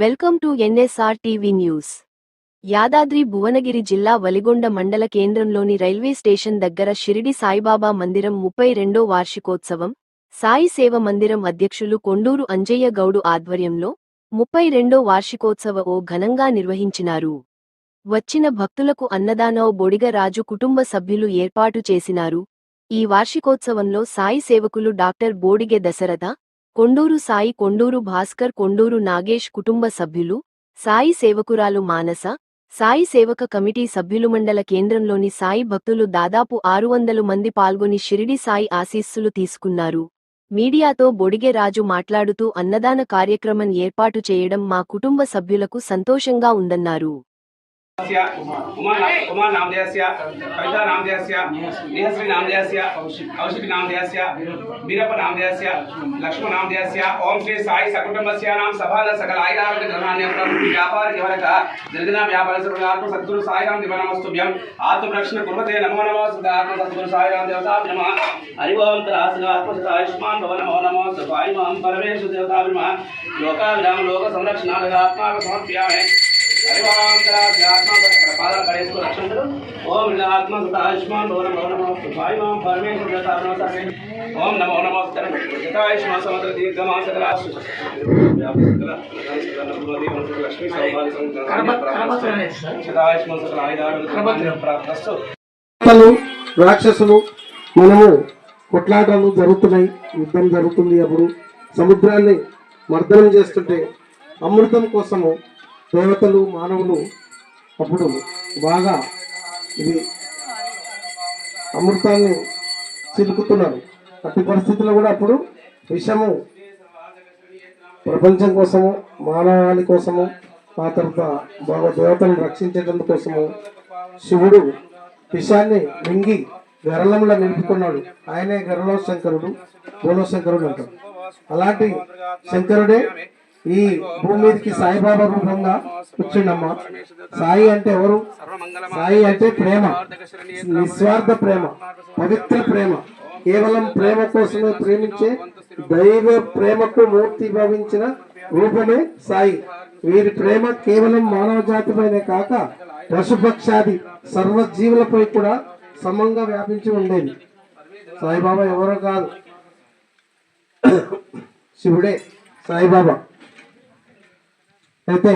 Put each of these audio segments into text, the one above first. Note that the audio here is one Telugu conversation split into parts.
Welcome to NSR TV news. Yadadri Bhuvanagiri జిల్లా వలిగొండ మండల కేంద్రంలోని రైల్వే స్టేషన్ దగ్గర షిరిడి సాయిబాబా మందిరం ముప్పై రెండో వార్షికోత్సవం సాయి సేవ మందిరం అధ్యక్షులు కొండూరు అంజయ్య గౌడు ఆధ్వర్యంలో ముప్పై రెండో వార్షికోత్సవ ఓ ఘనంగా నిర్వహించినారు. వచ్చిన భక్తులకు అన్నదానవ బొడిగ రాజు కుటుంబ సభ్యులు ఏర్పాటు చేసినారు. ఈ వార్షికోత్సవంలో సాయి సేవకులు డాక్టర్ బోడిగె దశరథ కొండూరు సాయి కొండూరు భాస్కర్ కొండూరు నాగేష్ కుటుంబ సభ్యులు సాయి సేవకురాలు మానస సాయి సేవక కమిటీ సభ్యులు మండల కేంద్రంలోని సాయి భక్తులు దాదాపు ఆరు వందలు మంది పాల్గొని షిరిడి సాయి ఆశీస్సులు తీసుకున్నారు. మీడియాతో బొడిగే రాజు మాట్లాడుతూ అన్నదాన కార్యక్రమం ఏర్పాటు చేయడం మా కుటుంబ సభ్యులకు సంతోషంగా ఉందన్నారు. उमा नामधेयस्य कौशिक नामधेयस्य नामधेयस्य लक्ष्मण नामधेयस्य ओम श्री साई सकुटुंबस्य नाम व्यापार राम दिवनमस्तुभ्यं आत्मरक्षण नमो नमः सुधा आत्म सद्गुरु साई देवता नमः लोका संरक्षणाय आत्मा समर्पयामि పాదాలు ఓం ఆత్మ ఆయుష్మాన్ భవ నమో నమో సుఖాయ మాం పరమేశ్వర దేవతాత్మసామి ఓం నమో నమో శతాయుష్మాన్ సమగ్ర దీర్ఘమా సకల లక్ష్మీ శతాయుష్మాన్ సకల ఆయుధాలు ప్రాప్తస్తు రాక్షసులు మనము కొట్లాటలు జరుగుతున్నాయి యుద్ధం జరుగుతుంది అప్పుడు సముద్రాన్ని మర్దనం చేస్తుంటే అమృతం కోసము దేవతలు మానవులు అప్పుడు బాగా ఇది అమృతాన్ని చిలుకుతున్నారు. అట్టి పరిస్థితుల్లో కూడా అప్పుడు విషము ప్రపంచం కోసము మానవాళి కోసము ఆ తర్వాత బాగా దేవతలను రక్షించేటందు కోసము శివుడు విషాన్ని మింగి గరళంలో నిలుపుకున్నాడు. ఆయనే గరళో శంకరుడు బోలో శంకరుడు అంటారు. అలాంటి శంకరుడే ఈ భూమి మీదకి సాయిబాబా రూపంగా కూర్చుండమ్మ సాయి అంటే ఎవరు? సాయి అంటే ప్రేమ. నిస్వార్థ ప్రేమ. పవిత్ర ప్రేమ. కేవలం ప్రేమ కోసమే ప్రేమించే దైవ ప్రేమకు మూర్తి భావించిన రూపమే సాయి. వీరి ప్రేమ కేవలం మానవ జాతిపైనే కాక పశుపక్షాది సర్వజీవులపై కూడా సమంగా వ్యాపించి ఉండేది. సాయిబాబా ఎవరో కాదు. శివుడే సాయిబాబా. అయితే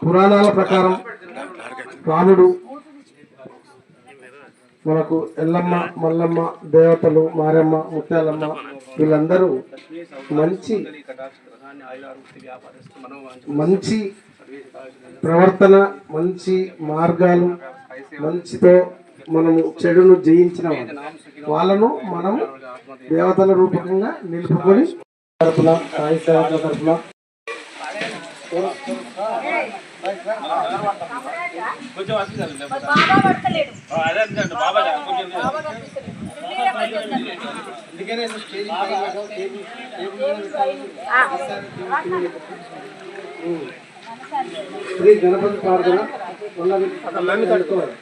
పురాణాల ప్రకారం రాముడు మనకు ఎల్లమ్మ మల్లమ్మ దేవతలు మారమ్మ ముత్యాలమ్మ వీళ్ళందరూ మంచి మంచి ప్రవర్తన మంచి మార్గాలు మంచితో మనము చెడును జయించిన వాళ్ళను మనం దేవతల రూపకంగా నిలుపుకొని తరపున సాయి సేవకుల తరఫున బాబా పడతలేడు బాబా కనిపిస్తలేడు. శ్రీ గణపతి ప్రార్థన ఉన్నది నన్ను కట్టుకోవాలి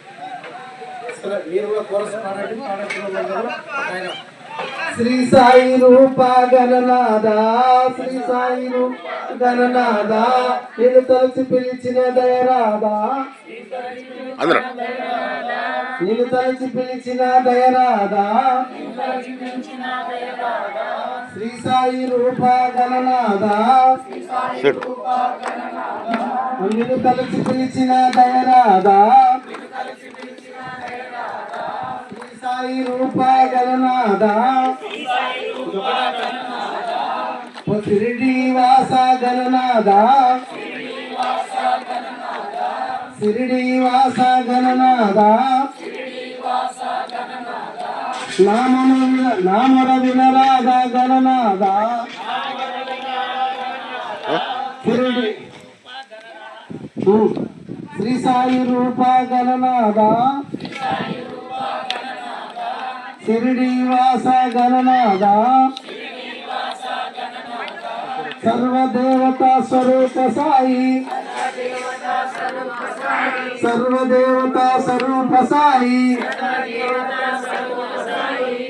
మీరు కూడా కోరస్ పాడండి పాడకుండా. ఆయన శ్రీ సాయి రూప గణనాద శ్రీ సాయి రూప గణనాద నేను తలచి పిలిచిన దయరాదా అందరూ. నేను తలచి పిలిచిన దయరాదా శ్రీ సాయి రూప గణనాద చెడు నిన్ను తలచి పిలిచిన దయరాదా శ్రీ సాయి రూప గణనాద ఓ షిరిడి వాస గణనాద షిరిడి వాస గణనాద నామను విన- నామర వినరాధ గణనాద షిరిడి శ్రీ సాయి రూప గణనాద షిరిడి వాస గణనాద సర్వదేవత స్వరూప సాయి సర్వదేవత స్వరూప సాయి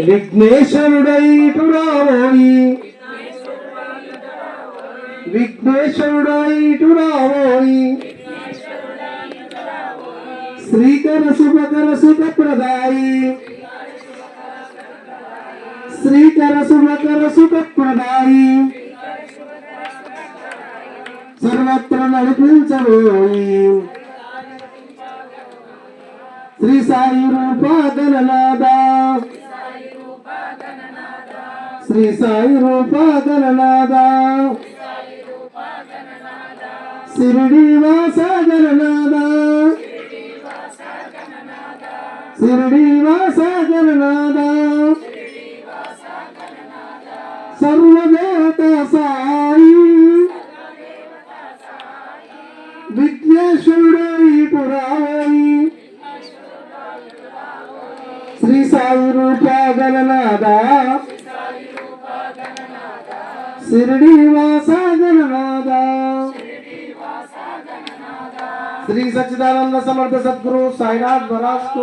విఘ్నేశ్వరుడై ఇటు రావోయి. విఘ్నేశ్వరుడా రావోయి. శ్రీకర శుభకర సుఖప్రదాయి శ్రీకర సుఖప్రదాయి సర్వత్ర నడిపించబోయి. శ్రీ సాయి రూపాదననాదా శ్రీ సాయి రూపాదననాదా శిరిడి వాసాదననాదా సాయి రూప గణనాథ. శిరిడి వాస గణనాథ. శ్రీ సచ్చిదానంద సమర్థ సద్గురు సాయినాథ్ మహారాజ్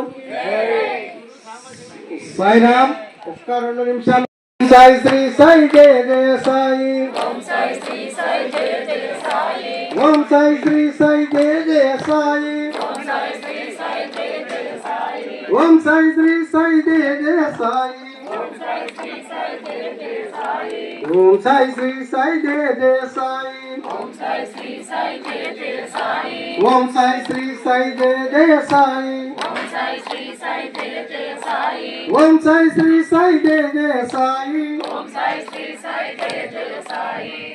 సాయిరామ్ ఒక్క రెండు నిమిషాలు. సాయి శ్రీ సాయి జయ జయ సాయి ఓం సాయి శ్రీ సాయి జయ జయ సాయి. ఓం సాయి శ్రీ సాయి జయ జయ సాయి. ಓಂ ಸಾಯಿ ಶ್ರೀ ಸಾಯಿ ಜಯ ಜಯ ಸಾಯಿ ಓಂ ಸಾಯಿ ಶ್ರೀ ಸಾಯಿ ಜಯ ಜಯ ಸಾಯಿ ಓಂ ಸಾಯಿ ಶ್ರೀ ಸಾಯಿ ಜಯ ಜಯ ಸಾಯಿ ಓಂ ಸಾಯಿ ಶ್ರೀ ಸಾಯಿ ಜಯ ಜಯ ಸಾಯಿ ಓಂ ಸಾಯಿ ಶ್ರೀ ಸಾಯಿ ಜಯ ಜಯ ಸಾಯಿ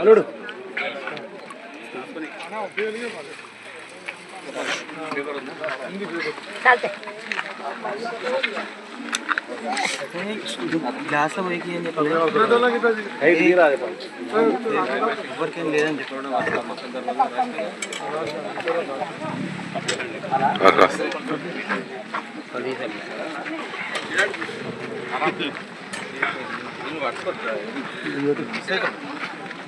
ಅಲೋಡು గ్లాస్ లో పోయి ఎవరికేం లేదని చెప్పడం పట్టుకోవచ్చు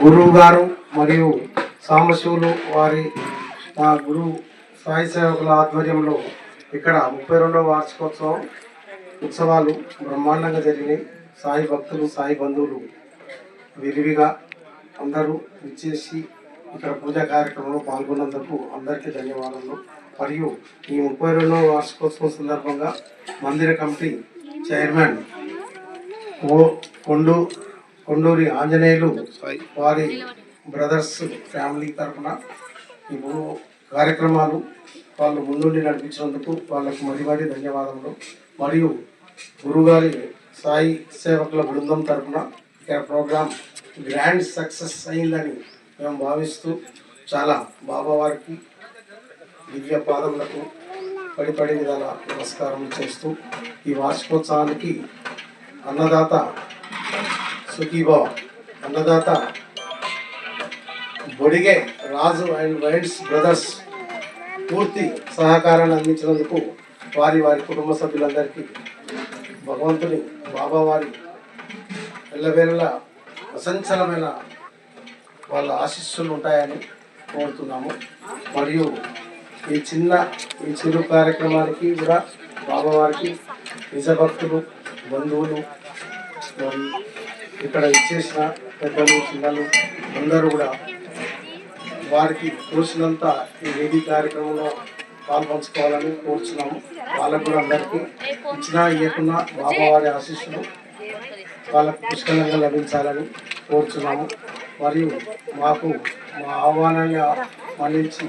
గురువు గారు మరియు సామశివులు వారి మా గురువు సాయి సేవకుల ఆధ్వర్యంలో ఇక్కడ ముప్పై రెండవ వార్షికోత్సవం ఉత్సవాలు బ్రహ్మాండంగా జరిగినాయి. సాయి భక్తులు సాయి బంధువులు విరివిగా అందరూ ఇచ్చేసి ఇక్కడ పూజా కార్యక్రమంలో పాల్గొన్నందుకు అందరికీ ధన్యవాదాలు మరియు ఈ ముప్పై రెండవ వార్షికోత్సవం సందర్భంగా మందిర కమిటీ చైర్మన్ ఓ కొండు కొండూరి ఆంజనేయులు వారి బ్రదర్స్ ఫ్యామిలీ తరఫున ఈ భూ- కార్యక్రమాలు వాళ్ళు ముందుండి నడిపించినందుకు వాళ్ళకు మరి మరి ధన్యవాదములు. మరియు గురుగారి సాయి సేవకుల బృందం తరఫున ఇక్కడ ప్రోగ్రాం గ్రాండ్ సక్సెస్ అయిందని మేము భావిస్తూ చాలా బాబావారికి దివ్య పాదములకు పడి పడి విధాల నమస్కారం చేస్తూ ఈ వార్షికోత్సవానికి అన్నదాత సుఖీభావ అన్నదాత Bodige Raju and wines brothers పూర్తి సహకారాన్ని అందించినందుకు వారి వారి కుటుంబ సభ్యులందరికీ భగవంతుని బాబావారి ఎల్లవేళ అసంచలమైన వాళ్ళ ఆశీస్సులు ఉంటాయని కోరుతున్నాము. మరియు ఈ చిన్న ఈ చిరు కార్యక్రమానికి కూడా బాబావారికి నిజభక్తులు నిజ భక్తులు బంధువులు మరి ఇక్కడ ఇచ్చేసిన పెద్దలు చిన్నలు అందరూ కూడా వారికి తోచినంత ఈ వేది కార్యక్రమంలో పాల్పంచుకోవాలని కోరుచున్నాము. వాళ్ళకు కూడా అందరికీ ఇచ్చినా ఇవ్వకున్నా బాబావారి ఆశీస్సులు వాళ్ళకు పుష్కలంగా లభించాలని కోరుచున్నాము. మరియు మాకు మా ఆహ్వానాన్ని మన్నించి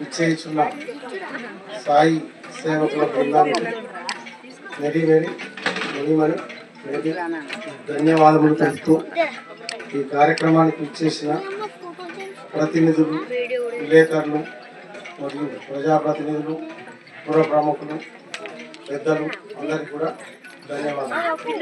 ఇచ్చేస్తున్న సాయి సేవకుల బృందానికి వెరీ వెరీ మినిమని ధన్యవాదములు తెలుపుతూ ఈ కార్యక్రమానికి ఇచ్చేసిన ప్రతినిధులు విలేకరులు మరియు ప్రజాప్రతినిధులు పుర ప్రముఖులు పెద్దలు అందరికీ కూడా ధన్యవాదాలు.